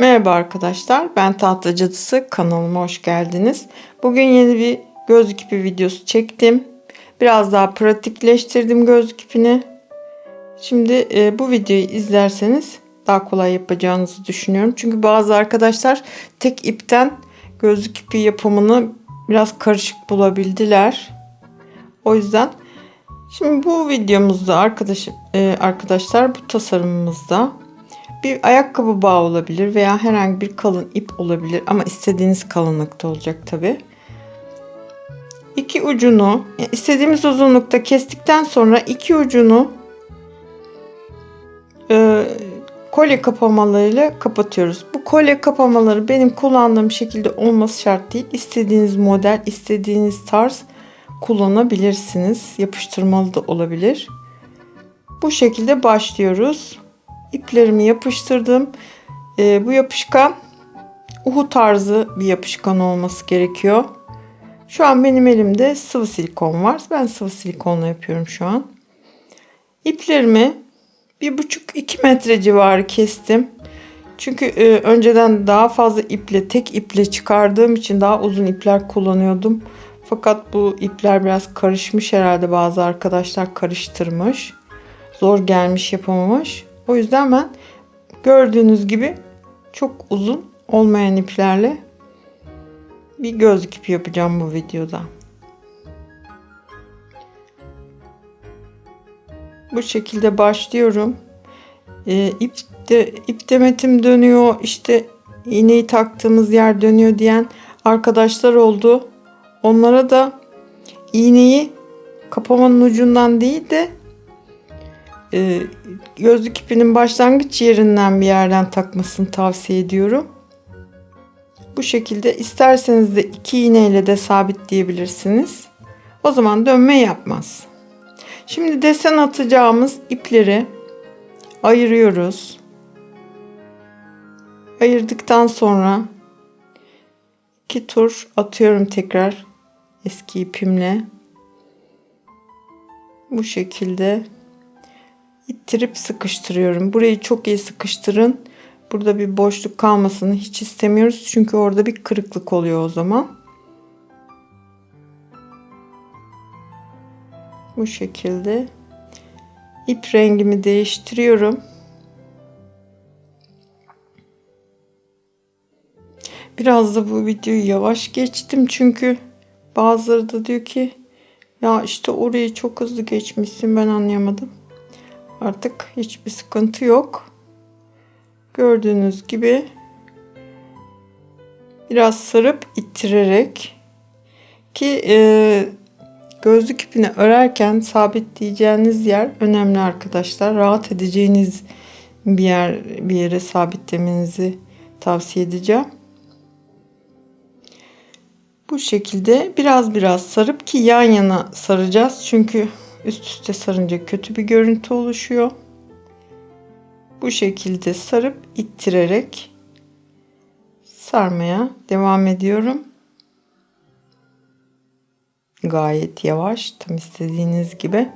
Merhaba arkadaşlar, ben Tahta Cadısı kanalıma hoş geldiniz. Bugün yeni bir gözlük ipi videosu çektim. Biraz daha pratikleştirdim gözlük ipini. Şimdi e, bu videoyu izlerseniz daha kolay yapacağınızı düşünüyorum. Çünkü bazı arkadaşlar tek ipten gözlük ipi yapımını biraz karışık bulabildiler. O yüzden şimdi bu videomuzda arkadaş, e, arkadaşlar bu tasarımımızda bir ayakkabı bağı olabilir veya herhangi bir kalın ip olabilir ama istediğiniz kalınlıkta olacak tabi. İki ucunu istediğimiz uzunlukta kestikten sonra iki ucunu e, kolye kapamalarıyla kapatıyoruz. Bu kolye kapamaları benim kullandığım şekilde olması şart değil. İstediğiniz model, istediğiniz tarz kullanabilirsiniz. Yapıştırmalı da olabilir. Bu şekilde başlıyoruz iplerimi yapıştırdım. E, bu yapışkan uhu tarzı bir yapışkan olması gerekiyor. Şu an benim elimde sıvı silikon var. Ben sıvı silikonla yapıyorum şu an. İplerimi bir buçuk iki metre civarı kestim. Çünkü e, önceden daha fazla iple tek iple çıkardığım için daha uzun ipler kullanıyordum. Fakat bu ipler biraz karışmış herhalde bazı arkadaşlar karıştırmış. Zor gelmiş yapamamış. O yüzden ben gördüğünüz gibi çok uzun olmayan iplerle bir gözlük ipi yapacağım bu videoda. Bu şekilde başlıyorum. Ee, ip, de, ip demetim dönüyor. İşte iğneyi taktığımız yer dönüyor diyen arkadaşlar oldu. Onlara da iğneyi kapamanın ucundan değil de e, gözlük ipinin başlangıç yerinden bir yerden takmasını tavsiye ediyorum. Bu şekilde isterseniz de iki iğneyle de sabitleyebilirsiniz. O zaman dönme yapmaz. Şimdi desen atacağımız ipleri ayırıyoruz. Ayırdıktan sonra iki tur atıyorum tekrar eski ipimle. Bu şekilde ittirip sıkıştırıyorum. Burayı çok iyi sıkıştırın. Burada bir boşluk kalmasını hiç istemiyoruz. Çünkü orada bir kırıklık oluyor o zaman. Bu şekilde ip rengimi değiştiriyorum. Biraz da bu videoyu yavaş geçtim çünkü bazıları da diyor ki ya işte orayı çok hızlı geçmişsin ben anlayamadım. Artık hiçbir sıkıntı yok. Gördüğünüz gibi biraz sarıp ittirerek ki e, gözlük ipini örerken sabitleyeceğiniz yer önemli arkadaşlar. Rahat edeceğiniz bir yer bir yere sabitlemenizi tavsiye edeceğim. Bu şekilde biraz biraz sarıp ki yan yana saracağız. Çünkü Üst üste sarınca kötü bir görüntü oluşuyor. Bu şekilde sarıp ittirerek sarmaya devam ediyorum. Gayet yavaş, tam istediğiniz gibi.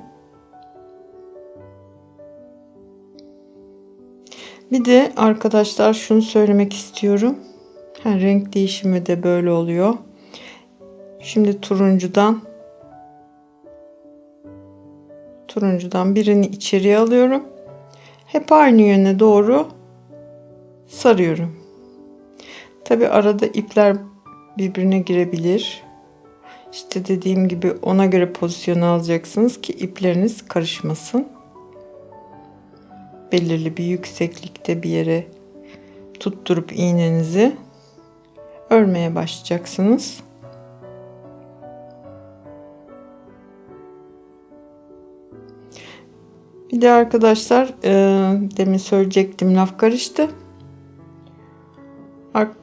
Bir de arkadaşlar şunu söylemek istiyorum. Ha, renk değişimi de böyle oluyor. Şimdi turuncudan turuncudan birini içeriye alıyorum. Hep aynı yöne doğru sarıyorum. Tabi arada ipler birbirine girebilir. İşte dediğim gibi ona göre pozisyon alacaksınız ki ipleriniz karışmasın. Belirli bir yükseklikte bir yere tutturup iğnenizi örmeye başlayacaksınız. Bir de arkadaşlar e, demin söyleyecektim laf karıştı.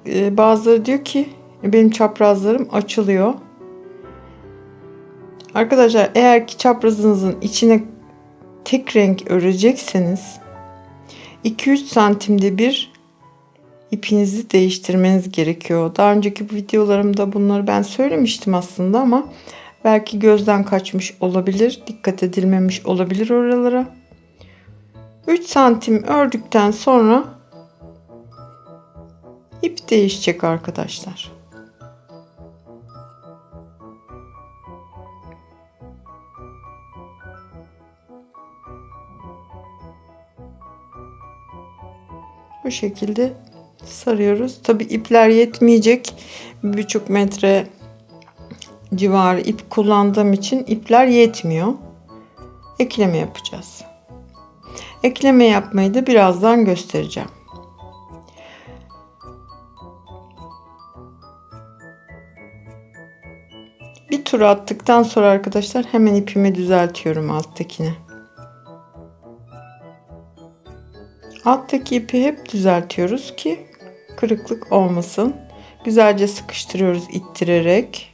E, bazıları diyor ki benim çaprazlarım açılıyor. Arkadaşlar eğer ki çaprazınızın içine tek renk örecekseniz 2-3 santimde bir ipinizi değiştirmeniz gerekiyor. Daha önceki videolarımda bunları ben söylemiştim aslında ama belki gözden kaçmış olabilir, dikkat edilmemiş olabilir oralara. 3 santim ördükten sonra İp değişecek arkadaşlar. Bu şekilde sarıyoruz. Tabi ipler yetmeyecek. Bir buçuk metre civarı ip kullandığım için ipler yetmiyor. Ekleme yapacağız. Ekleme yapmayı da birazdan göstereceğim. Bir tur attıktan sonra arkadaşlar hemen ipimi düzeltiyorum alttakini. Alttaki ipi hep düzeltiyoruz ki kırıklık olmasın. Güzelce sıkıştırıyoruz ittirerek.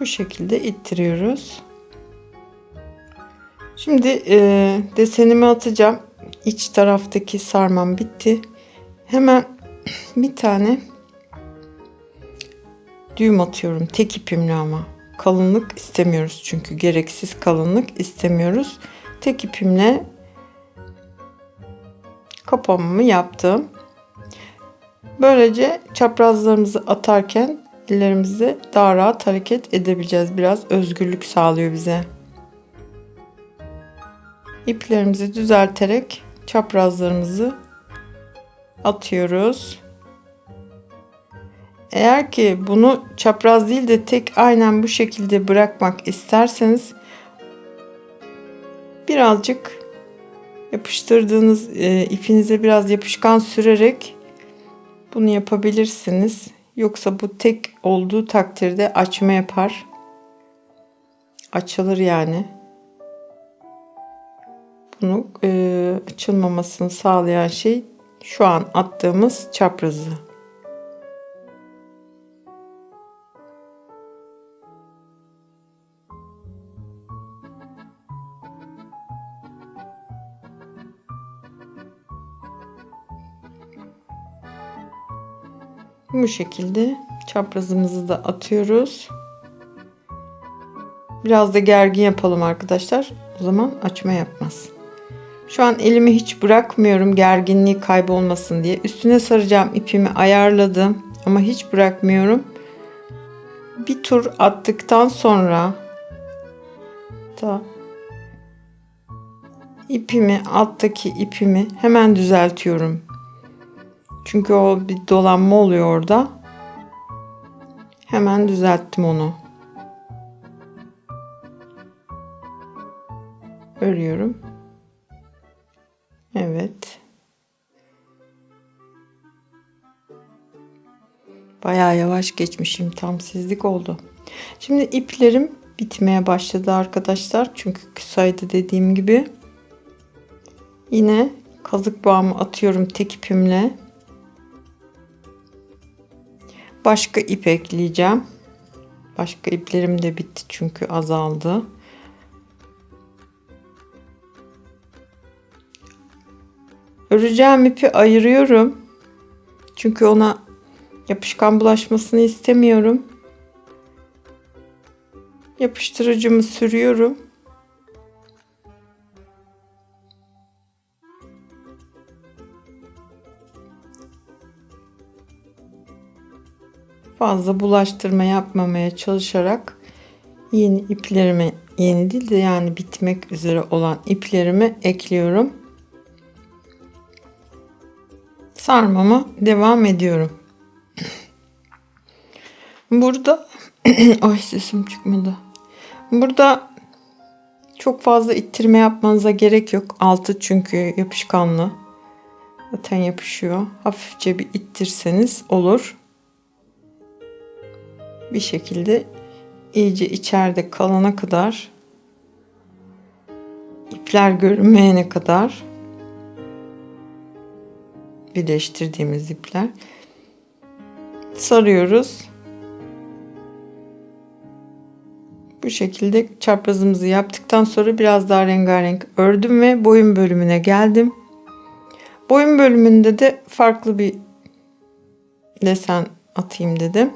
Bu şekilde ittiriyoruz. Şimdi e, desenimi atacağım. İç taraftaki sarmam bitti. Hemen bir tane düğüm atıyorum. Tek ipimle ama. Kalınlık istemiyoruz çünkü gereksiz kalınlık istemiyoruz. Tek ipimle kapamamı yaptım. Böylece çaprazlarımızı atarken ellerimizi daha rahat hareket edebileceğiz. Biraz özgürlük sağlıyor bize. İplerimizi düzelterek çaprazlarımızı atıyoruz. Eğer ki bunu çapraz değil de tek aynen bu şekilde bırakmak isterseniz birazcık yapıştırdığınız e, ipinize biraz yapışkan sürerek bunu yapabilirsiniz. Yoksa bu tek olduğu takdirde açma yapar. Açılır yani. Bunu e, açılmamasını sağlayan şey şu an attığımız çaprazı. Bu şekilde çaprazımızı da atıyoruz. Biraz da gergin yapalım arkadaşlar. O zaman açma yapmaz. Şu an elimi hiç bırakmıyorum gerginliği kaybolmasın diye. Üstüne saracağım ipimi ayarladım ama hiç bırakmıyorum. Bir tur attıktan sonra da ipimi alttaki ipimi hemen düzeltiyorum. Çünkü o bir dolanma oluyor orada. Hemen düzelttim onu. Örüyorum. Evet. Bayağı yavaş geçmişim. Tam sizlik oldu. Şimdi iplerim bitmeye başladı arkadaşlar. Çünkü kısaydı dediğim gibi. Yine kazık bağımı atıyorum tek ipimle. Başka ip ekleyeceğim. Başka iplerim de bitti çünkü azaldı. Öreceğim ipi ayırıyorum. Çünkü ona yapışkan bulaşmasını istemiyorum. Yapıştırıcımı sürüyorum. Fazla bulaştırma yapmamaya çalışarak yeni iplerimi yeni değil de yani bitmek üzere olan iplerimi ekliyorum sarmama devam ediyorum. Burada ay sesim çıkmadı. Burada çok fazla ittirme yapmanıza gerek yok. Altı çünkü yapışkanlı. Zaten yapışıyor. Hafifçe bir ittirseniz olur. Bir şekilde iyice içeride kalana kadar ipler görünmeyene kadar birleştirdiğimiz ipler sarıyoruz. Bu şekilde çaprazımızı yaptıktan sonra biraz daha rengarenk ördüm ve boyun bölümüne geldim. Boyun bölümünde de farklı bir desen atayım dedim.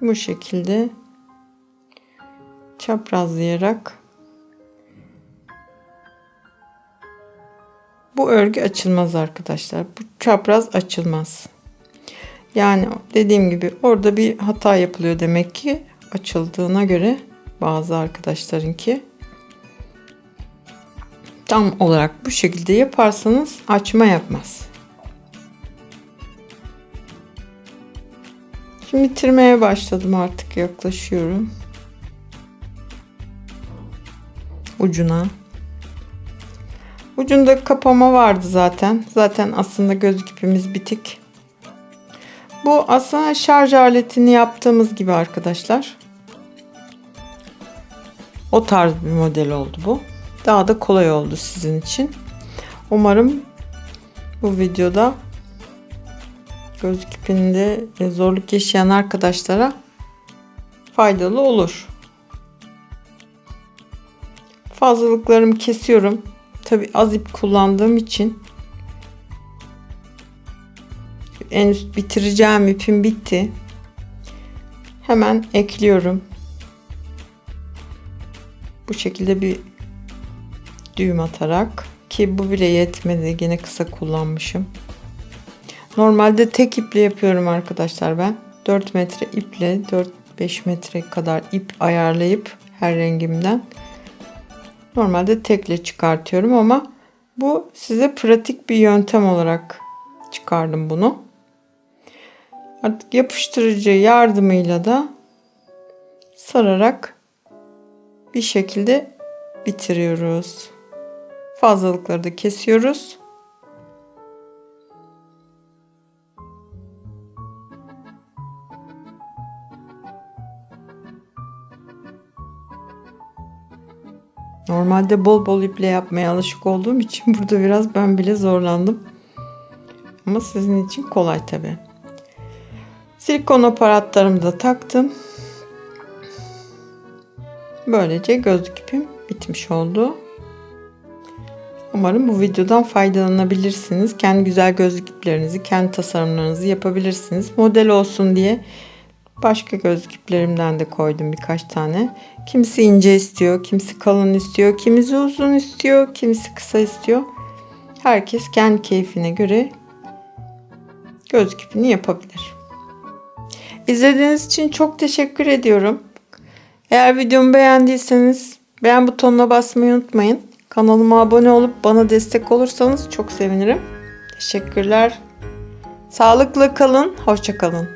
Bu şekilde çaprazlayarak bu örgü açılmaz arkadaşlar. Bu çapraz açılmaz. Yani dediğim gibi orada bir hata yapılıyor demek ki açıldığına göre bazı arkadaşlarınki tam olarak bu şekilde yaparsanız açma yapmaz. Şimdi bitirmeye başladım artık yaklaşıyorum. Ucuna. Ucunda kapama vardı zaten. Zaten aslında gözlük ipimiz bitik. Bu aslında şarj aletini yaptığımız gibi arkadaşlar. O tarz bir model oldu bu. Daha da kolay oldu sizin için. Umarım bu videoda gözlük ipinde zorluk yaşayan arkadaşlara faydalı olur. Fazlalıklarımı kesiyorum. Tabi az ip kullandığım için en üst bitireceğim ipim bitti. Hemen ekliyorum. Bu şekilde bir düğüm atarak ki bu bile yetmedi. Yine kısa kullanmışım. Normalde tek iple yapıyorum arkadaşlar ben. 4 metre iple 4-5 metre kadar ip ayarlayıp her rengimden normalde tekle çıkartıyorum ama bu size pratik bir yöntem olarak çıkardım bunu. Artık yapıştırıcı yardımıyla da sararak bir şekilde bitiriyoruz. Fazlalıkları da kesiyoruz. Normalde bol bol iple yapmaya alışık olduğum için burada biraz ben bile zorlandım. Ama sizin için kolay tabi. Silikon aparatlarımı da taktım. Böylece gözlük ipim bitmiş oldu. Umarım bu videodan faydalanabilirsiniz. Kendi güzel gözlük iplerinizi, kendi tasarımlarınızı yapabilirsiniz. Model olsun diye başka gözlük iplerimden de koydum birkaç tane. Kimisi ince istiyor, kimisi kalın istiyor, kimisi uzun istiyor, kimisi kısa istiyor. Herkes kendi keyfine göre gözlük ipini yapabilir. İzlediğiniz için çok teşekkür ediyorum. Eğer videomu beğendiyseniz beğen butonuna basmayı unutmayın. Kanalıma abone olup bana destek olursanız çok sevinirim. Teşekkürler. Sağlıklı kalın, hoşça kalın.